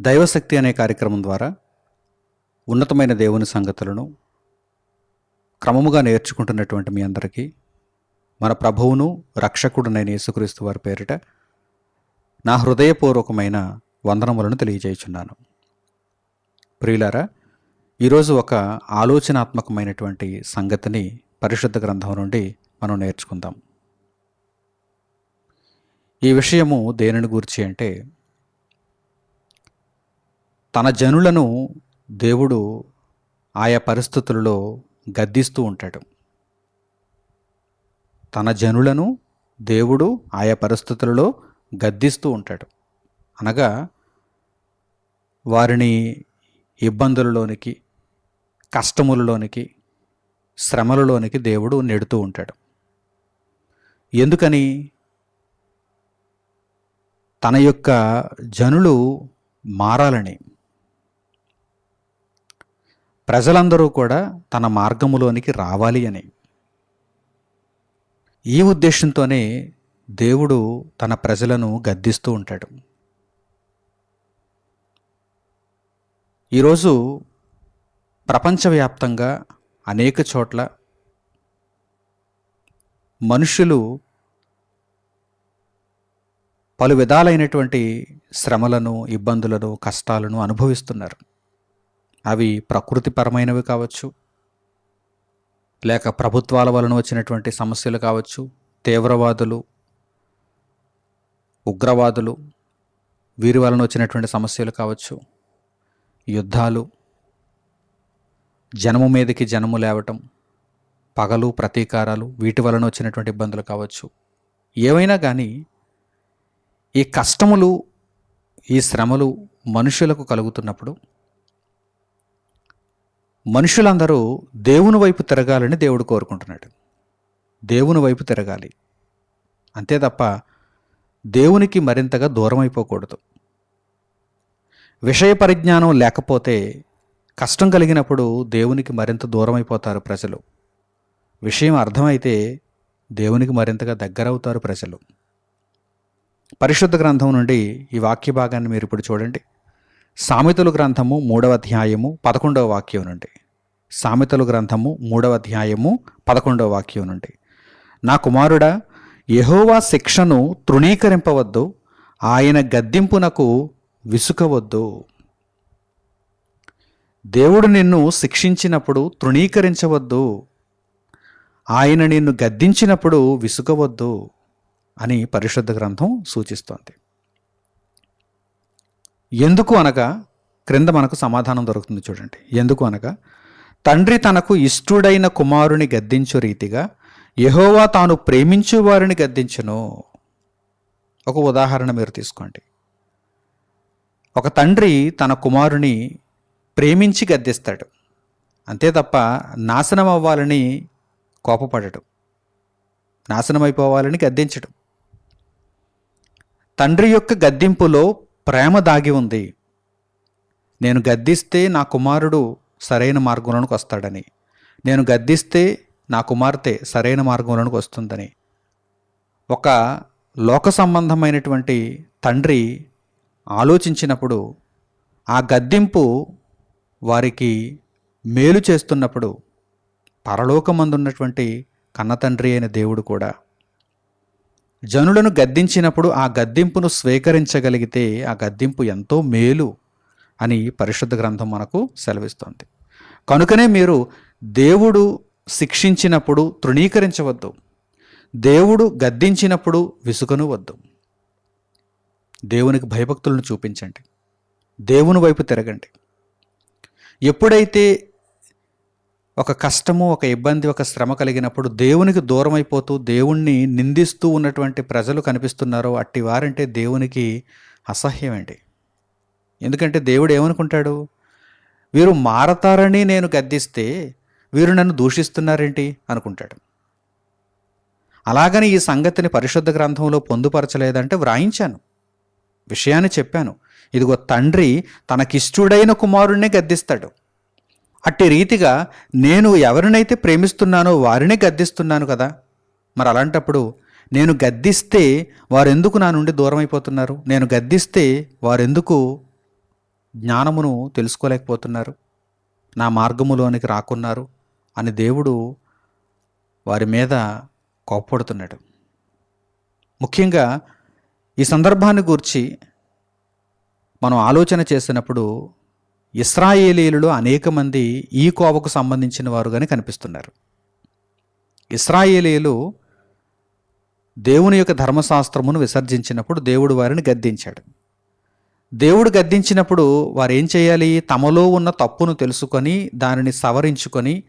దైవశక్తి అనే కార్యక్రమం ద్వారా ఉన్నతమైన దేవుని సంగతులను క్రమముగా నేర్చుకుంటున్నటువంటి మీ అందరికీ మన ప్రభువును రక్షకుడునైన యేసుక్రీస్తు వారి పేరిట నా హృదయపూర్వకమైన వందనములను తెలియజేయుచున్నాను. ప్రియులారా ఈరోజు ఒక ఆలోచనాత్మకమైనటువంటి సంగతిని పరిశుద్ధ గ్రంథం నుండి మనం నేర్చుకుందాం. ఈ విషయము దేనిని గూర్చి అంటే తన జనులను దేవుడు ఆయా పరిస్థితులలో గద్దిస్తూ ఉంటాడు. తన జనులను దేవుడు ఆయా పరిస్థితులలో గద్దిస్తూ ఉంటాడు. అనగా వారిని ఇబ్బందులలోనికి కష్టములలోనికి శ్రమలలోనికి దేవుడు నెడుతూ ఉంటాడు. ఎందుకని? తన యొక్క జనులు మారాలని ప్రజలందరూ కూడా తన మార్గములోనికి రావాలి అని. ఈ ఉద్దేశంతోనే దేవుడు తన ప్రజలను గద్దిస్తూ ఉంటాడు. ఈరోజు ప్రపంచవ్యాప్తంగా అనేక చోట్ల మనుషులు పలు విధాలైనటువంటి శ్రమలను ఇబ్బందులను కష్టాలను అనుభవిస్తున్నారు. అవి ప్రకృతిపరమైనవి కావచ్చు లేక ప్రభుత్వాల వలన వచ్చినటువంటి సమస్యలు కావచ్చు తీవ్రవాదులు ఉగ్రవాదులు వీరి వలన వచ్చినటువంటి సమస్యలు కావచ్చు యుద్ధాలు జనము మీదకి జనము లేవటం పగలు ప్రతీకారాలు వీటి వలన వచ్చినటువంటి ఇబ్బందులు కావచ్చు. ఏవైనా కానీ ఈ కష్టములు ఈ శ్రమలు మనుషులకు కలుగుతున్నప్పుడు మనుషులందరూ దేవుని వైపు తిరగాలని దేవుడు కోరుకుంటున్నాడు. దేవుని వైపు తిరగాలి. అంతే తప్ప దేవునికి మరింతగా దూరం అయిపోకూడదు. విషయ పరిజ్ఞానం లేకపోతే కష్టం కలిగినప్పుడు దేవునికి మరింత దూరం అయిపోతారు ప్రజలు. విషయం అర్థమైతే దేవునికి మరింతగా దగ్గరవుతారు ప్రజలు. పరిశుద్ధ గ్రంథం నుండి ఈ వాక్య భాగాన్ని మీరు ఇప్పుడు చూడండి. సామెతలు గ్రంథము మూడవ అధ్యాయము పదకొండవ వాక్యం నుండి సామెతలు గ్రంథము మూడవ అధ్యాయము పదకొండవ వాక్యం నుండి నా కుమారుడా యహోవా శిక్షను తృణీకరింపవద్దు ఆయన గద్దింపునకు విసుకవద్దు. దేవుడు నిన్ను శిక్షించినప్పుడు తృణీకరించవద్దు ఆయన నిన్ను గద్దించినప్పుడు విసుకవద్దు అని పరిశుద్ధ గ్రంథం సూచిస్తోంది. ఎందుకు అనగా క్రింద మనకు సమాధానం దొరుకుతుంది చూడండి. ఎందుకు అనగా తండ్రి తనకు ఇష్టుడైన కుమారుని గద్దించు రీతిగా యహోవా తాను ప్రేమించు వారిని గద్దించును. ఒక ఉదాహరణ మీరు తీసుకోండి. ఒక తండ్రి తన కుమారుని ప్రేమించి గద్దిస్తాడు. అంతే తప్ప నాశనం అవ్వాలని కోపపడటం నాశనం అయిపోవాలని గద్దించడం. తండ్రి యొక్క గద్దింపులో ప్రేమ దాగి ఉంది. నేను గద్దిస్తే నా కుమారుడు సరైన మార్గంలోనికి వస్తాడని. నేను గద్దిస్తే నా కుమార్తె సరైన మార్గంలోనికి వస్తుందని. ఒక లోక సంబంధమైనటువంటి తండ్రి ఆలోచించినప్పుడు ఆ గద్దింపు వారికి మేలు చేస్తున్నప్పుడు పరలోకమందున్నటువంటి కన్నతండ్రి అయిన దేవుడు కూడా జనులను గద్దించినప్పుడు ఆ గద్దింపును స్వీకరించగలిగితే ఆ గద్దింపు ఎంతో మేలు అని పరిశుద్ధ గ్రంథం మనకు సెలవిస్తుంది. కనుకనే మీరు దేవుడు శిక్షించినప్పుడు తృణీకరించవద్దు. దేవుడు గద్దించినప్పుడు విసుకను వద్దు దేవునికి భయభక్తులను చూపించండి. దేవుని వైపు తిరగండి. ఎప్పుడైతే ఒక కష్టము ఒక ఇబ్బంది ఒక శ్రమ కలిగినప్పుడు దేవునికి దూరం అయిపోతూ దేవుణ్ణి నిందిస్తూ ఉన్నటువంటి ప్రజలు కనిపిస్తున్నారో అట్టి వారంటే దేవునికి అసహ్యమండి. ఎందుకంటే దేవుడు ఏమనుకుంటాడు? వీరు మారతారని నేను గద్దిస్తే వీరు నన్ను దూషిస్తున్నారేంటి? అనుకుంటాడు. అలాగని ఈ సంగతిని పరిశుద్ధ గ్రంథంలో పొందుపరచలేదంటే వ్రాయించాను. విషయాన్ని చెప్పాను. ఇదిగో తండ్రి తనకిష్టుడైన కుమారుణ్ణే గద్దిస్తాడు. అట్టి రీతిగా నేను ఎవరినైతే ప్రేమిస్తున్నానో వారినే గద్దిస్తున్నాను కదా. మరి అలాంటప్పుడు నేను గద్దిస్తే వారెందుకు నా నుండి దూరం అయిపోతున్నారు నేను గద్దిస్తే వారెందుకు జ్ఞానమును తెలుసుకోలేకపోతున్నారు? నా మార్గములోనికి రాకున్నారు? అని దేవుడు వారి మీద కోప్పడుతున్నాడు. ముఖ్యంగా ఈ సందర్భాన్ని గూర్చి మనం ఆలోచన చేసినప్పుడు ఇస్రాయేలీలలో అనేక మంది ఈ కోవకు సంబంధించిన వారుగానే కనిపిస్తున్నారు. ఇస్రాయేలీలు దేవుని యొక్క ధర్మశాస్త్రమును విసర్జించినప్పుడు దేవుడు వారిని గద్దించాడు. దేవుడు గద్దించినప్పుడు వారు ఏం చేయాలి? తమలో ఉన్న తప్పును తెలుసుకొని దానిని సవరించుకొని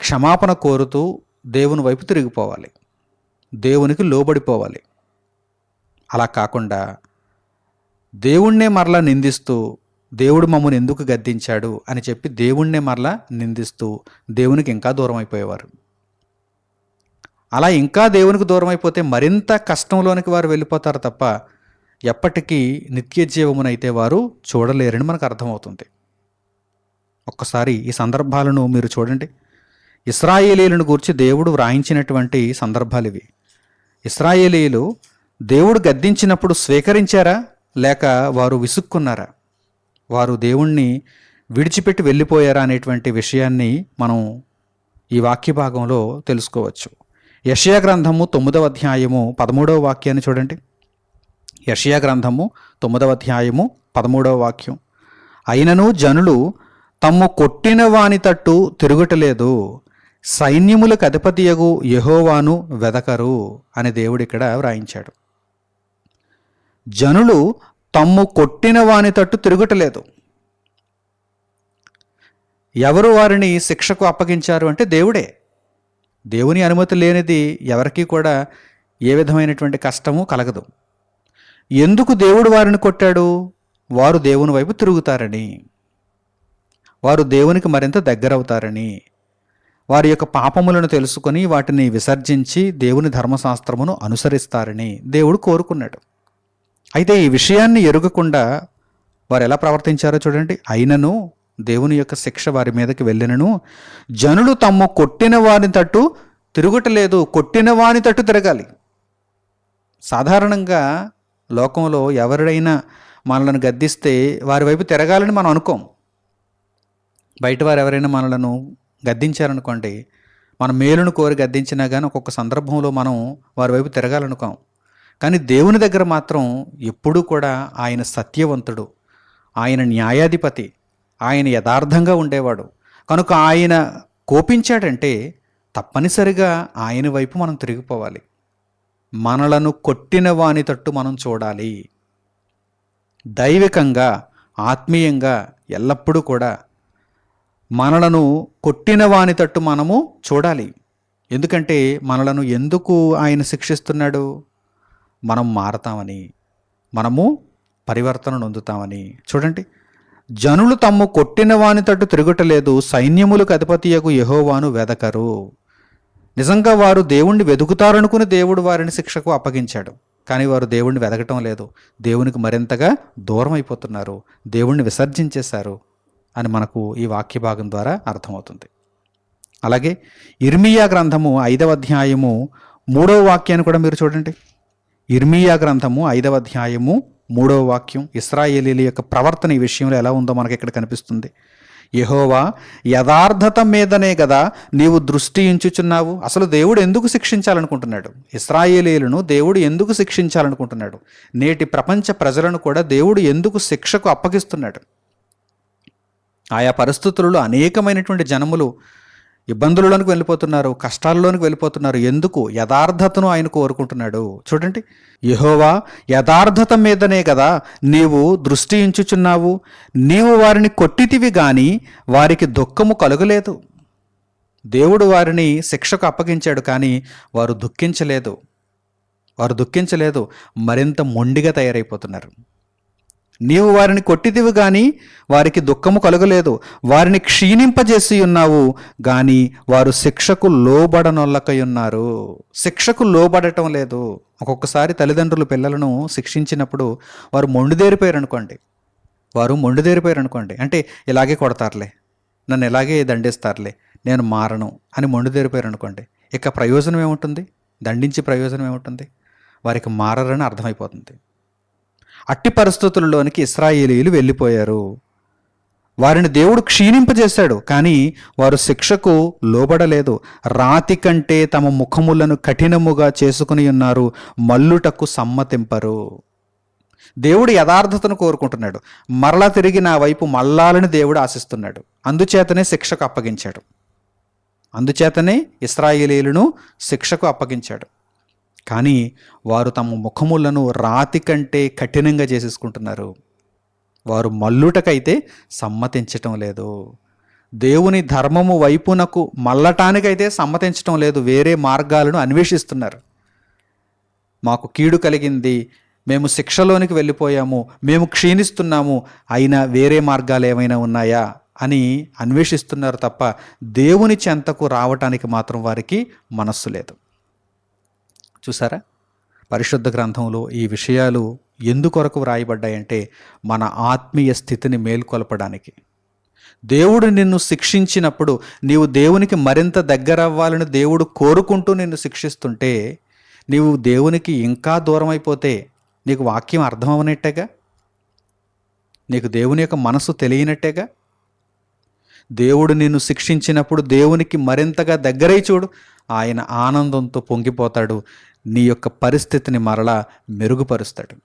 క్షమాపణ కోరుతూ దేవుని వైపు తిరిగిపోవాలి. దేవునికి లోబడిపోవాలి. అలా కాకుండా దేవుణ్ణే మరలా నిందిస్తూ దేవుడు మమ్మల్ని ఎందుకు గద్దించాడు అని చెప్పి దేవుణ్ణే మరలా నిందిస్తూ దేవునికి ఇంకా దూరం అయిపోయేవారు అలా ఇంకా దేవునికి దూరం అయిపోతే మరింత కష్టంలోనికి వారు వెళ్ళిపోతారు తప్ప ఎప్పటికీ నిత్య జీవమునైతే వారు చూడలేరని మనకు అర్థమవుతుంది. ఒక్కసారి ఈ సందర్భాలను మీరు చూడండి. ఇస్రాయేలీలను గూర్చి దేవుడు వ్రాయించినటువంటి సందర్భాలు ఇవి. ఇస్రాయేలీలు దేవుడు గద్దించినప్పుడు స్వీకరించారా? లేక వారు విసుక్కున్నారా? వారు దేవుణ్ణి విడిచిపెట్టి వెళ్ళిపోయారా అనేటువంటి విషయాన్ని మనం ఈ వాక్య భాగంలో తెలుసుకోవచ్చు. యషయా గ్రంథము తొమ్మిదవ అధ్యాయము పదమూడవ వాక్యాన్ని చూడండి. యషయా గ్రంథము తొమ్మిదవ అధ్యాయము పదమూడవ వాక్యం. అయినను జనులు తమ్ము కొట్టిన వాని తట్టు తిరుగుటలేదు. సైన్యములకు అధిపతియగు యహోవాను వెదకరు అని దేవుడు ఇక్కడ వ్రాయించాడు. జనులు తమ్ము కొట్టిన వాని తట్టు తిరుగుటలేదు. ఎవరు వారిని శిక్షకు అప్పగించారు అంటే దేవుడే. దేవుని అనుమతి లేనిది ఎవరికీ కూడా ఏ విధమైనటువంటి కష్టము కలగదు. ఎందుకు దేవుడు వారిని కొట్టాడు? వారు దేవుని వైపు తిరుగుతారని. వారు దేవునికి మరింత దగ్గరవుతారని. వారి యొక్క పాపములను తెలుసుకొని వాటిని విసర్జించి దేవుని ధర్మశాస్త్రమును అనుసరిస్తారని దేవుడు కోరుకున్నాడు. అయితే ఈ విషయాన్ని ఎరుగకుండా వారు ఎలా ప్రవర్తించారో చూడండి. అయినను దేవుని యొక్క శిక్ష వారి మీదకి వెళ్ళినను జనులు తమ్ము కొట్టిన వాని తట్టు తిరుగుటలేదు కొట్టిన వాని తట్టు తిరగాలి. సాధారణంగా లోకంలో ఎవరైనా మనలను గద్దిస్తే వారి వైపు తిరగాలని మనం అనుకోం బయట వారు ఎవరైనా మనలను గద్దించారనుకోండి మన మేలును కోరి గద్దించినా కానీ ఒక్కొక్క సందర్భంలో మనం వారి వైపు తిరగాలనుకోం కానీ దేవుని దగ్గర మాత్రం ఎప్పుడూ కూడా ఆయన సత్యవంతుడు ఆయన న్యాయాధిపతి ఆయన యథార్థంగా ఉండేవాడు. కనుక ఆయన కోపించాడంటే తప్పనిసరిగా ఆయన వైపు మనం తిరిగిపోవాలి. మనలను కొట్టిన వాని తట్టు మనం చూడాలి. దైవికంగా ఆత్మీయంగా ఎల్లప్పుడూ కూడా మనలను కొట్టిన వాని తట్టు మనము చూడాలి. ఎందుకంటే మనలను ఎందుకు ఆయన శిక్షిస్తున్నాడు? మనం మారతామని మనము పరివర్తన నొందుతామని. చూడండి జనులు తమ్ము కొట్టిన వాని తట్టు తిరుగుటలేదు సైన్యములకు అధిపతియకు యహోవాను వెదకరు. నిజంగా వారు దేవుణ్ణి వెతుకుతారనుకుని దేవుడు వారిని శిక్షకు అప్పగించాడు. కానీ వారు దేవుణ్ణి వెదకటం లేదు. దేవునికి మరింతగా దూరం అయిపోతున్నారు. దేవుణ్ణి విసర్జించేశారు అని మనకు ఈ వాక్య భాగం ద్వారా అర్థమవుతుంది. అలాగే ఇర్మియా గ్రంథము ఐదవ అధ్యాయము మూడవ వాక్యాన్ని కూడా మీరు చూడండి. ఇర్మియా గ్రంథము ఐదవ అధ్యాయము మూడవ వాక్యం. ఇస్రాయేలీల యొక్క ప్రవర్తన ఈ విషయంలో ఎలా ఉందో మనకి ఇక్కడ కనిపిస్తుంది. యహోవా యథార్థత మీదనే కదా నీవు దృష్టి ఉంచుచున్నావు అసలు దేవుడు ఎందుకు శిక్షించాలనుకుంటున్నాడు? ఇస్రాయేలీలను దేవుడు ఎందుకు శిక్షించాలనుకుంటున్నాడు? నేటి ప్రపంచ ప్రజలను కూడా దేవుడు ఎందుకు శిక్షకు అప్పగిస్తున్నాడు? ఆయా పరిస్థితులలో అనేకమైనటువంటి జనములు ఇబ్బందులలోనికి వెళ్ళిపోతున్నారు కష్టాల్లోనికి వెళ్ళిపోతున్నారు. ఎందుకు? యథార్థతను ఆయన కోరుకుంటున్నాడు. చూడండి. యహోవా యథార్థత మీదనే కదా నీవు దృష్టి ఇంచుచున్నావు నీవు వారిని కొట్టితివి గాని వారికి దుఃఖము కలుగలేదు. దేవుడు వారిని శిక్షకు అప్పగించాడు కానీ వారు దుఃఖించలేదు. వారు దుఃఖించలేదు. మరింత మొండిగా తయారైపోతున్నారు. నీవు వారిని కొట్టిదివి గాని వారికి దుఃఖము కలుగలేదు. వారిని క్షీణింపజేసి ఉన్నావు గాని వారు శిక్షకు లోబడనొల్లకై ఉన్నారు శిక్షకు లోబడటం లేదు. ఒక్కొక్కసారి తల్లిదండ్రులు పిల్లలను శిక్షించినప్పుడు వారు మొండుదేరిపోయారు అనుకోండి వారు మొండుదేరిపోయారు అనుకోండి అంటే ఇలాగే కొడతారులే. నన్ను ఇలాగే దండిస్తారులే. నేను మారను అని మొండుదేరిపోయారు అనుకోండి ఇక ప్రయోజనం ఏముంటుంది? దండించి ప్రయోజనం ఏముంటుంది? వారికి మారరని అర్థమైపోతుంది. అట్టి పరిస్థితుల్లోనికి ఇస్రాయేలీలు వెళ్ళిపోయారు. వారిని దేవుడు క్షీణింపజేశాడు కానీ వారు శిక్షకు లోబడలేదు. రాతి కంటే తమ ముఖములను కఠినముగా చేసుకుని ఉన్నారు మల్లుటకు సమ్మతింపరు. దేవుడు యథార్థతను కోరుకుంటున్నాడు. మరలా తిరిగి నా వైపు మల్లాలని దేవుడు ఆశిస్తున్నాడు. అందుచేతనే శిక్షకు అప్పగించాడు. అందుచేతనే ఇస్రాయేలీలను శిక్షకు అప్పగించాడు. కానీ వారు తమ ముఖములను రాతి కంటే కఠినంగా చేసేసుకుంటున్నారు. వారు మల్లుటకైతే సమ్మతించటం లేదు. దేవుని ధర్మము వైపునకు మల్లటానికైతే సమ్మతించటం లేదు. వేరే మార్గాలను అన్వేషిస్తున్నారు. మాకు కీడు కలిగింది. మేము శిక్షలోనికి వెళ్ళిపోయాము. మేము క్షీణిస్తున్నాము. అయినా వేరే మార్గాలు ఏమైనా ఉన్నాయా? అని అన్వేషిస్తున్నారు తప్ప దేవుని చెంతకు రావటానికి మాత్రం వారికి మనస్సు లేదు. చూసారా? పరిశుద్ధ గ్రంథంలో ఈ విషయాలు ఎందుకొరకు వ్రాయబడ్డాయంటే మన ఆత్మీయ స్థితిని మేల్కొల్పడానికి. దేవుడు నిన్ను శిక్షించినప్పుడు నీవు దేవునికి మరింత దగ్గర అవ్వాలని దేవుడు కోరుకుంటూ నిన్ను శిక్షిస్తుంటే నీవు దేవునికి ఇంకా దూరం అయిపోతే నీకు వాక్యం అర్థం నీకు దేవుని యొక్క మనసు తెలియనట్టేగా? దేవుడు నిన్ను శిక్షించినప్పుడు దేవునికి మరింతగా దగ్గరై చూడు. ఆయన ఆనందంతో పొంగిపోతాడు. నీ యొక్క పరిస్థితిని మరలా మెరుగుపరుస్తాడు.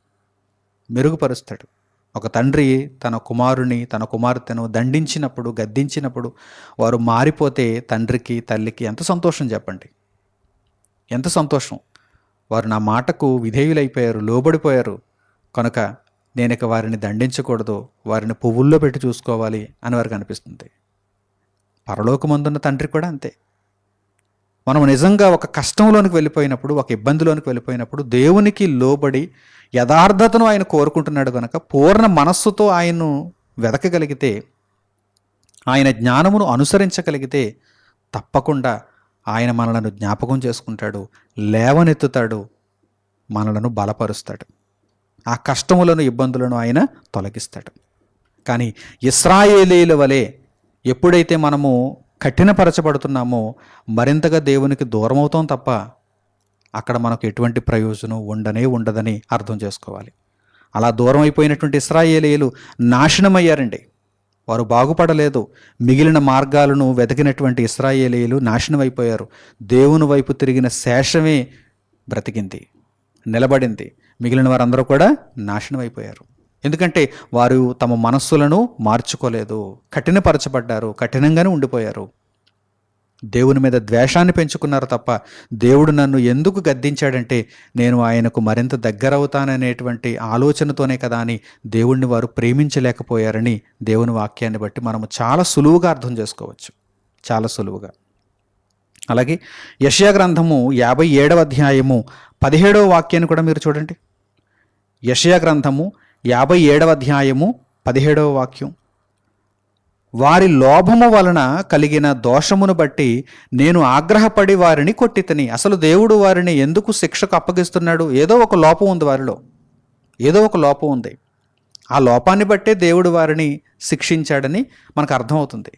మెరుగుపరుస్తాడు. ఒక తండ్రి తన కుమారుని తన కుమార్తెను దండించినప్పుడు గద్దించినప్పుడు వారు మారిపోతే తండ్రికి తల్లికి ఎంత సంతోషం చెప్పండి. ఎంత సంతోషం. వారు నా మాటకు విధేయులైపోయారు లోబడిపోయారు. కనుక నేను ఇక వారిని దండించకూడదు వారిని పువ్వుల్లో పెట్టి చూసుకోవాలి అని వారికి అనిపిస్తుంది. పరలోకమందున్న తండ్రి కూడా అంతే. మనం నిజంగా ఒక కష్టంలోనికి వెళ్ళిపోయినప్పుడు ఒక ఇబ్బందిలోనికి వెళ్ళిపోయినప్పుడు దేవునికి లోబడి యథార్థతను ఆయన కోరుకుంటున్నాడు కనుక పూర్ణ మనస్సుతో ఆయన్ను వెదకగలిగితే ఆయన జ్ఞానమును అనుసరించగలిగితే తప్పకుండా ఆయన మనలను జ్ఞాపకం చేసుకుంటాడు లేవనెత్తుతాడు మనలను బలపరుస్తాడు. ఆ కష్టములను ఇబ్బందులను ఆయన తొలగిస్తాడు. కానీ ఇస్రాయేలీల వలె ఎప్పుడైతే మనము కఠినపరచబడుతున్నామో మరింతగా దేవునికి దూరం అవుతాం తప్ప అక్కడ మనకు ఎటువంటి ప్రయోజనం ఉండనే ఉండదని అర్థం చేసుకోవాలి. అలా దూరం అయిపోయినటువంటి ఇస్రాయేలీలు నాశనమయ్యారండి. వారు బాగుపడలేదు. మిగిలిన మార్గాలను వెతికినటువంటి ఇస్రాయేలీలు నాశనం అయిపోయారు దేవుని వైపు తిరిగిన శేషమే బ్రతికింది నిలబడింది. మిగిలిన వారందరూ కూడా నాశనం అయిపోయారు ఎందుకంటే వారు తమ మనస్సులను మార్చుకోలేదు కఠినపరచబడ్డారు కఠినంగానే ఉండిపోయారు. దేవుని మీద ద్వేషాన్ని పెంచుకున్నారు తప్ప దేవుడు నన్ను ఎందుకు గద్దించాడంటే నేను ఆయనకు మరింత దగ్గరవుతాననేటువంటి ఆలోచనతోనే కదా అని దేవుణ్ణి వారు ప్రేమించలేకపోయారని దేవుని వాక్యాన్ని బట్టి మనము చాలా సులువుగా అర్థం చేసుకోవచ్చు. చాలా సులువుగా. అలాగే యషయా గ్రంథము యాభై ఏడవ అధ్యాయము పదిహేడవ వాక్యాన్ని కూడా మీరు చూడండి. యషయా గ్రంథము యాభై ఏడవ అధ్యాయము పదిహేడవ వాక్యం. వారి లోభము వలన కలిగిన దోషమును బట్టి నేను ఆగ్రహపడి వారిని కొట్టితని అసలు దేవుడు వారిని ఎందుకు శిక్షకు అప్పగిస్తున్నాడు? ఏదో ఒక లోపం ఉంది వారిలో. ఏదో ఒక లోపం ఉంది. ఆ లోపాన్ని బట్టే దేవుడు వారిని శిక్షించాడని మనకు అర్థమవుతుంది.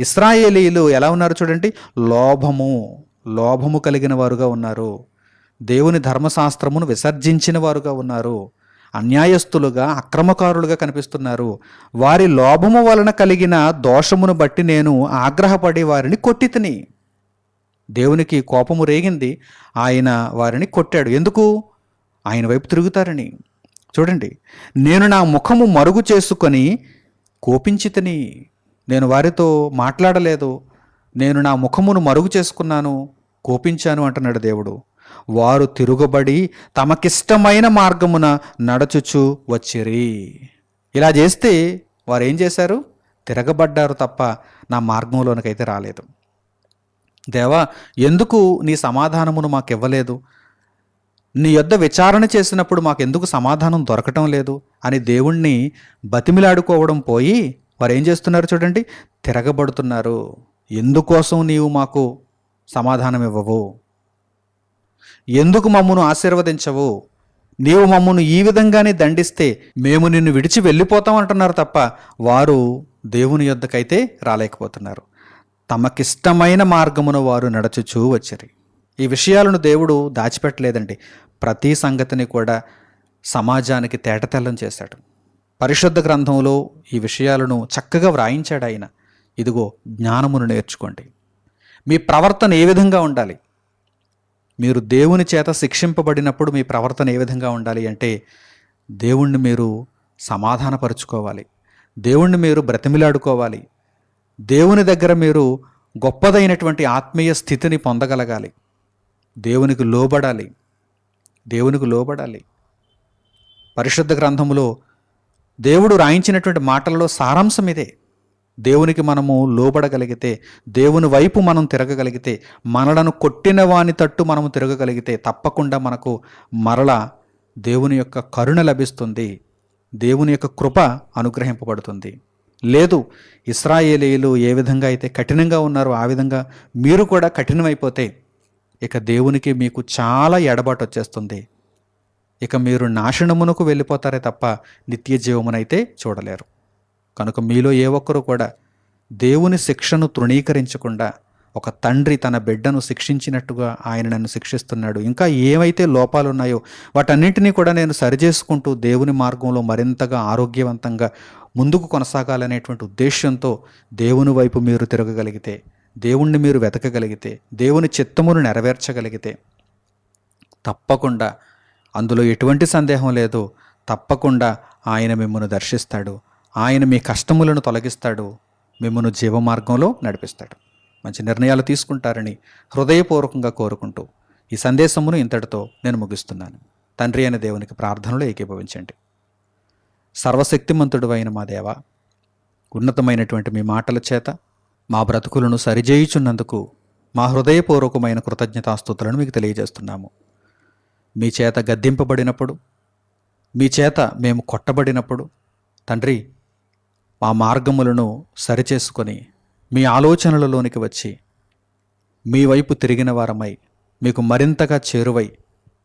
ఇస్రాయేలీలు ఎలా ఉన్నారు చూడండి? లోభము లోభము కలిగిన వారుగా ఉన్నారు. దేవుని ధర్మశాస్త్రమును విసర్జించిన వారుగా ఉన్నారు. అన్యాయస్తులుగా అక్రమకారులుగా కనిపిస్తున్నారు. వారి లోభము వలన కలిగిన దోషమును బట్టి నేను ఆగ్రహపడి వారిని కొట్టితిని దేవునికి కోపము రేగింది. ఆయన వారిని కొట్టాడు. ఎందుకు? ఆయన వైపు తిరుగుతారని. చూడండి నేను నా ముఖము మరుగు చేసుకొని కోపించితిని నేను వారితో మాట్లాడలేదు. నేను నా ముఖమును మరుగు చేసుకున్నాను. కోపించాను అంటున్నాడు దేవుడు. వారు తిరుగుబడి తమకిష్టమైన మార్గమున నడచుచు వచ్చిరి. ఇలా చేస్తే వారు ఏం చేశారు? తిరగబడ్డారు తప్ప నా మార్గంలోనికైతే రాలేదు. దేవా ఎందుకు నీ సమాధానమును మాకు ఇవ్వలేదు నీ యొద్ద విచారణ చేసినప్పుడు మాకు ఎందుకు సమాధానం దొరకటం లేదు? అని దేవుణ్ణి బతిమిలాడుకోవడం పోయి వారు ఏం చేస్తున్నారు చూడండి? తిరగబడుతున్నారు. ఎందుకోసం నీవు మాకు సమాధానం ఇవ్వవు ఎందుకు మమ్మను ఆశీర్వదించవు? నీవు మమ్మను ఈ విధంగానే దండిస్తే మేము నిన్ను విడిచి వెళ్ళిపోతాం అంటున్నారు తప్ప వారు దేవుని యొద్దకైతే రాలేకపోతున్నారు. తమకిష్టమైన మార్గమును వారు నడచుచూ వచ్చిరి. ఈ విషయాలను దేవుడు దాచిపెట్టలేదండి. ప్రతి సంగతిని కూడా సమాజానికి తేటతెల్లం చేశాడు. పరిశుద్ధ గ్రంథంలో ఈ విషయాలను చక్కగా వ్రాయించాడు ఆయన. ఇదిగో జ్ఞానమును నేర్చుకోండి. మీ ప్రవర్తన ఏ విధంగా ఉండాలి? మీరు దేవుని చేత శిక్షింపబడినప్పుడు మీ ప్రవర్తన ఏ విధంగా ఉండాలి అంటే దేవుణ్ణి మీరు సమాధానపరుచుకోవాలి. దేవుణ్ణి మీరు బ్రతిమిలాడుకోవాలి. దేవుని దగ్గర మీరు గొప్పదైనటువంటి ఆత్మీయ స్థితిని పొందగలగాలి. దేవునికి లోబడాలి. దేవునికి లోబడాలి. పరిశుద్ధ గ్రంథములో దేవుడు రాయించినటువంటి మాటల్లో సారాంశం ఇదే. దేవునికి మనము లోబడగలిగితే దేవుని వైపు మనం తిరగగలిగితే మనలను కొట్టిన వాని తట్టు మనము తిరగగలిగితే తప్పకుండా మనకు మరల దేవుని యొక్క కరుణ లభిస్తుంది. దేవుని యొక్క కృప అనుగ్రహింపబడుతుంది. లేదు ఇస్రాయేలీలు ఏ విధంగా అయితే కఠినంగా ఉన్నారో ఆ విధంగా మీరు కూడా కఠినమైపోతే ఇక దేవునికి మీకు చాలా ఎడబాటు వచ్చేస్తుంది. ఇక మీరు నాశనమునకు వెళ్ళిపోతారే తప్ప నిత్య జీవమునైతే చూడలేరు. కనుక మీలో ఏ ఒక్కరు కూడా దేవుని శిక్షను తృణీకరించకుండా ఒక తండ్రి తన బిడ్డను శిక్షించినట్టుగా ఆయన నన్ను శిక్షిస్తున్నాడు. ఇంకా ఏవైతే లోపాలు ఉన్నాయో వాటన్నింటినీ కూడా నేను సరిచేసుకుంటూ దేవుని మార్గంలో మరింతగా ఆరోగ్యవంతంగా ముందుకు కొనసాగాలనేటువంటి ఉద్దేశంతో దేవుని వైపు మీరు తిరగగలిగితే దేవుణ్ణి మీరు వెతకగలిగితే దేవుని చిత్తమును నెరవేర్చగలిగితే తప్పకుండా అందులో ఎటువంటి సందేహం లేదు. తప్పకుండా ఆయన మిమ్మల్ని దర్శిస్తాడు. ఆయన మీ కష్టములను తొలగిస్తాడు మిమ్మల్ని జీవమార్గంలో నడిపిస్తాడు. మంచి నిర్ణయాలు తీసుకుంటారని హృదయపూర్వకంగా కోరుకుంటూ ఈ సందేశమును ఇంతటితో నేను ముగిస్తున్నాను. తండ్రి అయిన దేవునికి ప్రార్థనలో ఏకీభవించండి. సర్వశక్తిమంతుడు అయిన మా దేవ ఉన్నతమైనటువంటి మీ మాటల చేత మా బ్రతుకులను సరిచేయుచున్నందుకు మా హృదయపూర్వకమైన కృతజ్ఞతాస్తుతులను మీకు తెలియజేస్తున్నాము. మీ చేత గద్దింపబడినప్పుడు మీ చేత మేము కొట్టబడినప్పుడు తండ్రి మా మార్గములను సరిచేసుకొని మీ ఆలోచనలలోనికి వచ్చి మీ వైపు తిరిగిన వారమై మీకు మరింతగా చేరువై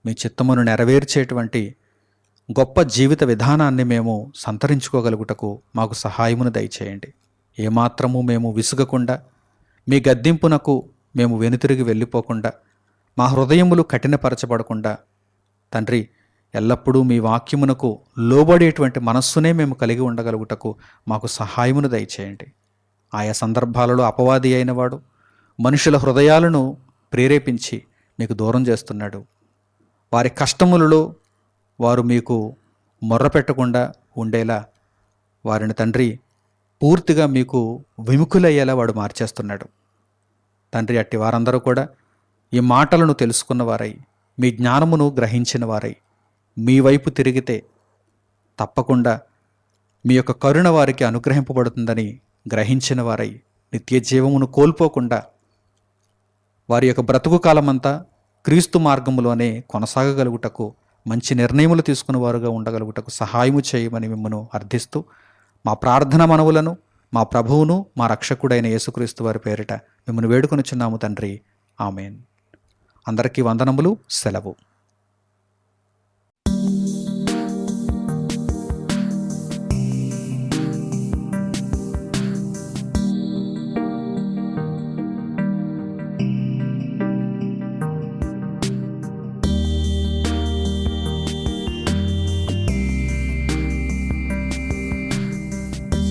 మీ చిత్తమును నెరవేర్చేటువంటి గొప్ప జీవిత విధానాన్ని మేము సంతరించుకోగలుగుటకు మాకు సహాయమును దయచేయండి. ఏమాత్రము మేము విసుగకుండా మీ గద్దింపునకు మేము వెనుతిరిగి వెళ్ళిపోకుండా మా హృదయములు కఠినపరచబడకుండా తండ్రి ఎల్లప్పుడూ మీ వాక్యమునకు లోబడేటువంటి మనస్సునే మేము కలిగి ఉండగలుగుటకు మాకు సహాయమును దయచేయండి. ఆయా సందర్భాలలో అపవాది అయినవాడు మనుషుల హృదయాలను ప్రేరేపించి మీకు దూరం చేస్తున్నాడు. వారి కష్టములలో వారు మీకు మొర్రపెట్టకుండా ఉండేలా వారిని తండ్రి పూర్తిగా మీకు విముఖులయ్యేలా వాడు మార్చేస్తున్నాడు. తండ్రి అట్టి వారందరూ కూడా ఈ మాటలను తెలుసుకున్న వారై మీ జ్ఞానమును గ్రహించిన వారై మీ వైపు తిరిగితే తప్పకుండా మీ యొక్క కరుణ వారికి అనుగ్రహింపబడుతుందని గ్రహించిన వారై నిత్య జీవమును కోల్పోకుండా వారి యొక్క బ్రతుకు కాలమంతా క్రీస్తు మార్గములోనే కొనసాగగలుగుటకు మంచి నిర్ణయములు తీసుకుని వారుగా ఉండగలుగుటకు సహాయము చేయమని మిమ్మను అర్థిస్తూ మా ప్రార్థన మనవులను మా ప్రభువును మా రక్షకుడైన యేసుక్రీస్తు వారి పేరిట మిమ్మల్ని వేడుకొనిచున్నాము తండ్రి. ఆమెన్. అందరికీ వందనములు సెలవు.